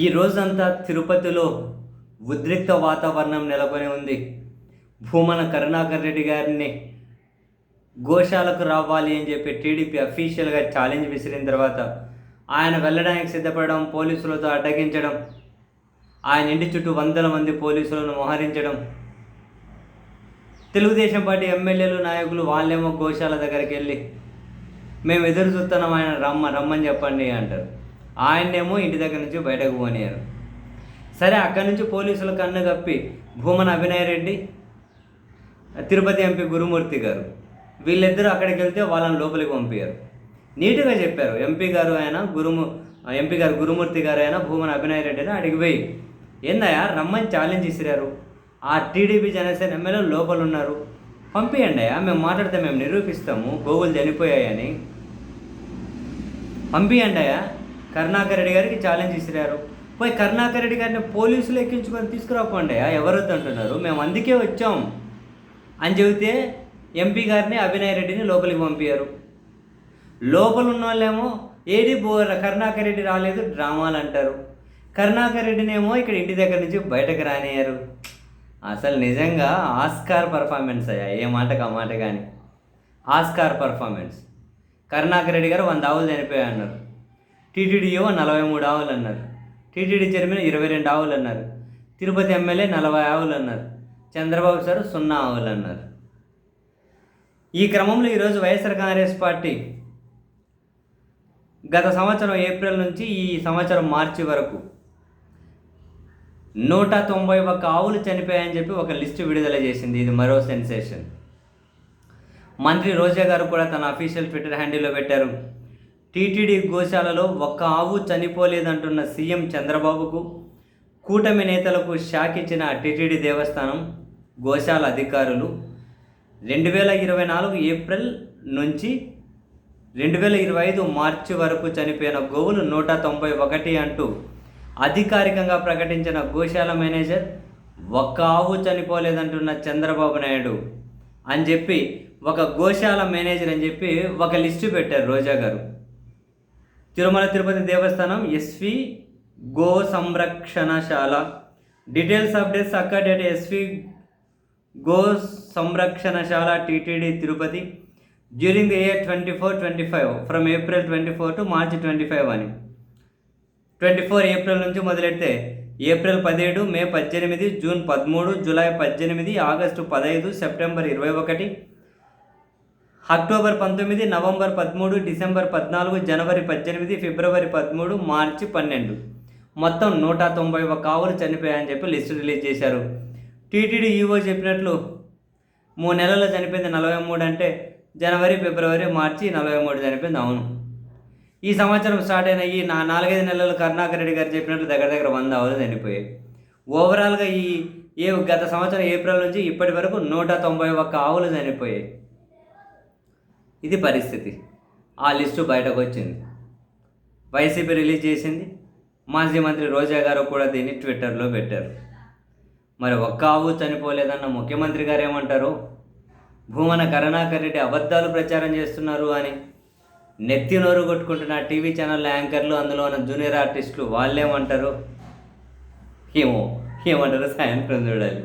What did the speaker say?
ఈ రోజంతా తిరుపతిలో ఉద్రిక్త వాతావరణం నెలకొని ఉంది. భూమన కరుణాకర్ రెడ్డి గారిని గోశాలకు రావాలి అని చెప్పి టీడీపీ అఫీషియల్గా ఛాలెంజ్ విసిరిన తర్వాత ఆయన వెళ్ళడానికి సిద్ధపడడం పోలీసులతో అడ్డగించడం ఆయన ఇంటి చుట్టూ వందల మంది పోలీసులను మోహరించడం తెలుగుదేశం పార్టీ ఎమ్మెల్యేలు నాయకులు వాళ్ళేమో గోశాల దగ్గరికి వెళ్ళి మేము ఎదురు చూస్తున్నాం ఆయన రమ్మ రమ్మని చెప్పండి అంటారు. ఆయన్నేమో ఇంటి దగ్గర నుంచి బయటకు పోనీయారు సరే అక్కడి నుంచి పోలీసులు కన్ను కప్పి భూమన అభినయ్ రెడ్డి తిరుపతి ఎంపీ గురుమూర్తి గారు వీళ్ళిద్దరూ అక్కడికి వెళ్తే వాళ్ళని లోపలికి పంపించారు నీట్గా చెప్పారు. ఎంపీ గారు ఆయన గురుము ఎంపీ గారు గురుమూర్తి గారు అయినా భూమన అభినయ్ రెడ్డిని అడిగిపోయి ఏందయ్యా రమ్మని ఛాలెంజ్ ఇసిరారు ఆ టీడీపీ జనసేన ఎమ్మెల్యే లోపల ఉన్నారు. పంపియండి అయ్యా మేము మాట్లాడితే మేము నిరూపిస్తాము గోగులు చనిపోయాయని. పంపియండి అయ్యా. కరుణాకర్ రెడ్డి గారికి ఛాలెంజ్ ఇసిరారు. పోయి కరుణాకర్ రెడ్డి గారిని పోలీసులు ఎక్కించుకొని తీసుకురాకండి. ఎవరొద్దు అంటున్నారు. మేము అందుకే వచ్చాం. అని చెబితే ఎంపీ గారిని అభినయ్ రెడ్డిని లోపలికి పంపించారు లోపల ఉన్న వాళ్ళేమో ఏడి బో కరుణాకర్ రెడ్డి రాలేదు డ్రామాలు అంటారు. కరుణాకర్ రెడ్డినేమో ఇక్కడ ఇంటి దగ్గర నుంచి బయటకు రానియ్యారు. అసలు నిజంగా ఆస్కార్ పర్ఫార్మెన్స్ అయ్యా ఏ మాటకు ఆ మాట కానీ ఆస్కార్ పర్ఫార్మెన్స్ కరుణాకర్ రెడ్డి గారు వంద ఆవులు చనిపోయాయి అన్నారు. టీటీడీ ఏమో నలభై మూడు ఆవులు అన్నారు. టీటీడీ చైర్మన్ ఇరవై రెండు ఆవులు అన్నారు. తిరుపతి ఎమ్మెల్యే నలభై ఆవులు అన్నారు. చంద్రబాబు సార్ సున్నా ఆవులు అన్నారు. ఈ క్రమంలో ఈరోజు వైఎస్ఆర్ కాంగ్రెస్ పార్టీ గత సంవత్సరం ఏప్రిల్ నుంచి ఈ సంవత్సరం మార్చి వరకు నూట తొంభై ఒక్క ఆవులు చనిపోయాయని చెప్పి ఒక లిస్టు విడుదల చేసింది. ఇది మరో సెన్సేషన్. మంత్రి రోజా గారు కూడా తన అఫీషియల్ ట్విట్టర్ హ్యాండిల్లో పెట్టారు. టీటీడీ గోశాలలో ఒక్క ఆవు చనిపోలేదంటున్న సీఎం చంద్రబాబుకు కూటమి నేతలకు షాక్ ఇచ్చిన టీటీడీ దేవస్థానం గోశాల అధికారులు రెండు వేల ఇరవై నాలుగు ఏప్రిల్ నుంచి రెండు వేల ఇరవై ఐదు మార్చి వరకు చనిపోయిన గోవులు నూట తొంభై ఒకటి అంటూ అధికారికంగా ప్రకటించిన గోశాల మేనేజర్ ఒక్క ఆవు చనిపోలేదంటున్న చంద్రబాబు నాయుడు అని చెప్పి ఒక గోశాల మేనేజర్ అని చెప్పి ఒక లిస్టు పెట్టారు రోజా గారు. తిరుమల తిరుపతి దేవస్థానం ఎస్వి గో సంరక్షణశాల డీటెయిల్స్ అప్డేట్స్ అక్కడ డేట్ ఎస్వి గో సంరక్షణశాల TTD Tirupati. During the year twenty four twenty five from April twenty four to March twenty five అని. ట్వంటీ ఫోర్ ఏప్రిల్ నుంచి మొదలెడితే ఏప్రిల్ పదిహేడు మే పద్దెనిమిది జూన్ పదమూడు జూలై పద్దెనిమిది ఆగస్టు పదహైదు సెప్టెంబర్ ఇరవై ఒకటి అక్టోబర్ పంతొమ్మిది నవంబర్ పదమూడు డిసెంబర్ పద్నాలుగు జనవరి పద్దెనిమిది ఫిబ్రవరి పదమూడు మార్చి పన్నెండు. మొత్తం నూట తొంభై ఒక ఆవులు చనిపోయాయని చెప్పి లిస్టు రిలీజ్ చేశారు. టీటీడీ ఈవో చెప్పినట్లు మూడు నెలల్లో చనిపోయింది నలభై మూడు అంటే జనవరి ఫిబ్రవరి మార్చి నలభై మూడు చనిపోయింది. అవును. ఈ సంవత్సరం స్టార్ట్ అయిన ఈ నా నాలుగైదు నెలలు కరుణాకర్ రెడ్డి గారు చెప్పినట్లు దగ్గర దగ్గర వంద ఆవులు చనిపోయాయి. ఓవరాల్గా ఈ ఏ గత సంవత్సరం ఏప్రిల్ నుంచి ఇప్పటి వరకు నూట తొంభై ఒక్క ఆవులు చనిపోయాయి. ఇది పరిస్థితి. ఆ లిస్టు బయటకు వచ్చింది వైసీపీ రిలీజ్ చేసింది. మాజీ మంత్రి రోజా గారు కూడా దీన్ని ట్విట్టర్లో పెట్టారు. మరి ఒక్క ఆవు చనిపోలేదన్న ముఖ్యమంత్రి గారు ఏమంటారు భూమన కరుణాకర్ రెడ్డి అబద్ధాలు ప్రచారం చేస్తున్నారు అని నెత్తి నోరు కొట్టుకుంటున్న టీవీ ఛానల్ యాంకర్లు అందులో ఉన్న జూనియర్ ఆర్టిస్టులు వాళ్ళేమంటారు? ఏమో ఏమంటారు సాయంత్రం చూడాలి.